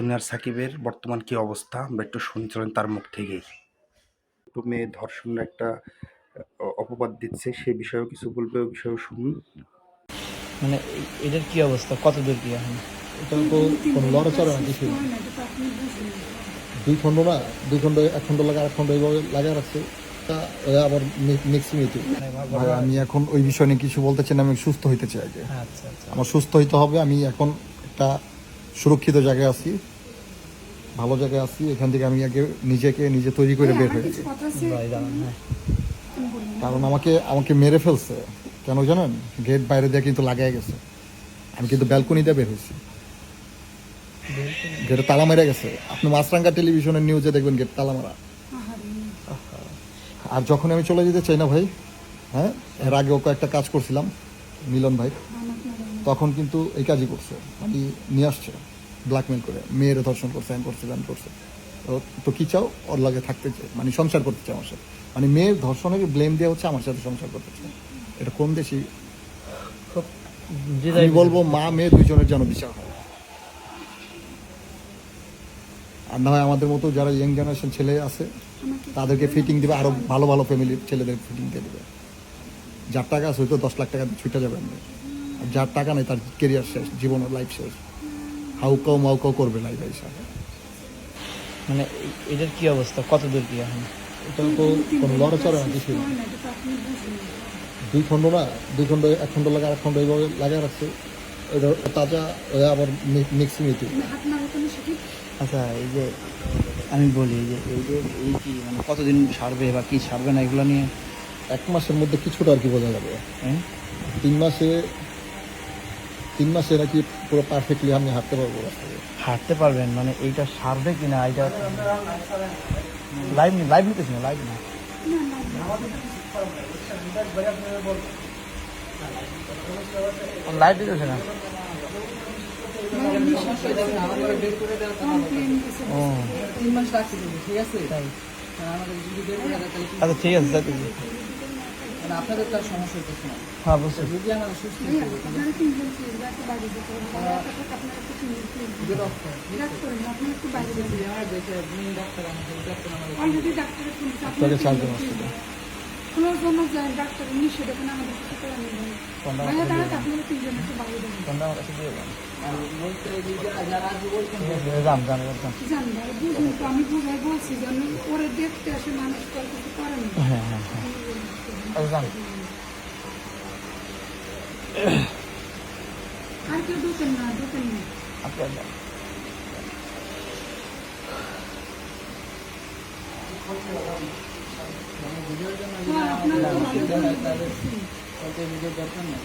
Junior সাকিবের বর্তমান কি অবস্থা? আমরা একটু শুনছিলেন তার মুখ থেকেই একটু মেয়ে ধর্ষণের একটা অপবাদ দিচ্ছে সে বিষয়েও কিছু বলবে ওই বিষয়েও শুনুন। মানে এ- এটার কি অবস্থা? কত দূর কি এখন? এটা তো কোনো লড়াচড়া না কিছু দুই খণ্ড না দুই খণ্ড এক খণ্ড লাগা এক খণ্ড এইভাবে লাগা রাখছে তা আবার নেক্সট মিনিটে আমি এখন ওই বিষয় নিয়ে কিছু বলতে চাই না আমি সুস্থ হইতে চাই আগে। আচ্ছা আচ্ছা। আমার সুস্থ হইতে হবে আমি এখন একটা সুরক্ষিত জায়গায় আছি। ভালো জায়গায় আছি, এখান থেকে আমি আগে নিজেকে নিজে তৈরি করে বের হয়ে কারণ আমাকে আমাকে মেরে ফেলছে। কেন জানেন? গেট বাইরে দিয়ে কিন্তু লাগাই গেছে। আমি কিন্তু ব্যালকনি দিয়ে বের হয়েছি। গেটে তালা মেরে গেছে। আপনি মাছরাঙ্গা টেলিভিশনের নিউজে দেখবেন গেট তালা মারা। আর যখন আমি চলে যেতে চাই না ভাই হ্যাঁ এর আগেও কয়েকটা কাজ করছিলাম, মিলন ভাই, তখন কিন্তু এই কাজই করছে। মানে নিয়ে আসছে। ব্ল্যাকমেল করে মেয়েরে ধর্ষণ করছে আমি করছে আমি করছে। তো কি চাও? ওর লাগে থাকতে চাই মানে সংসার করতে চাই আমার সাথে। মানে মেয়ের ধর্ষণের ব্লেম দেওয়া হচ্ছে আমার সাথে সংসার করতে চাই। এটা কোন দেশি? আমি বলব মা মেয়ে দুইজনের যেন বিচার হয়। আর না হয় আমাদের মতো যারা ইয়াং জেনারেশন ছেলে আছে তাদেরকে ফিটিং দিবে আরও ভালো ভালো ফ্যামিলির ছেলেদের ফিটিং দিয়ে দেবে। যার টাকা আছে হয়তো দশ লাখ টাকা ছুটে যাবে। আর যার টাকা নেই তার কেরিয়ার শেষ জীবনের লাইফ শেষ। হাউকাও মাউকাও করবে না লাইফ হিসাবে মানে এটার কি অবস্থা? কত দূর কি এখন? এটা তো কোনো লড়াচড়া না কিছু দুই খণ্ড না দুই খণ্ড এক খণ্ড লাগা এক খণ্ড এইভাবে লাগা রাখছে। এটা তাজা ওরা আবার নেক্সট মিনিটে আচ্ছা এই যে আমি বলি যে এই যে এই কি মানে কতদিন সারবে বা কি সারবে না এগুলো নিয়ে? এক মাসের মধ্যে কিছুটা আর কি বোঝা যাবে। হ্যাঁ? তিন মাসে তিন মাসে নাকি পুরো পারফেক্টলি আমি হাঁটতে পারব হাঁটতে পারবেন মানে এইটা সারবে কি না এটা লাইভ লাইভ নিতেছি না লাইভ না। লাইভ দিতেছে না? আচ্ছা ঠিক আছে আপনাদের তো আর সমস্যা হচ্ছে না। হ্যাঁ বুঝছি। যদি আমরা সুস্থ আমার দেখে main ডাক্তার আমাদের ডাক্তার খোলার জন্য যায় ডাক্তার নিষেধ এখানে আমাদের কিছু আপনারা তিনজন একটু বাইরে দেবেন আমার দিয়ে যে আমি ওরে দেখতে আসে মানুষ কিছু করে না। হ্যাঁ হ্যাঁ হ্যাঁ। যান। আর কেউ ঢুকেন না ঢুকেন না। আপনি আর যান। আপনারা তাহলে বলতে ভিডিও দরকার নেই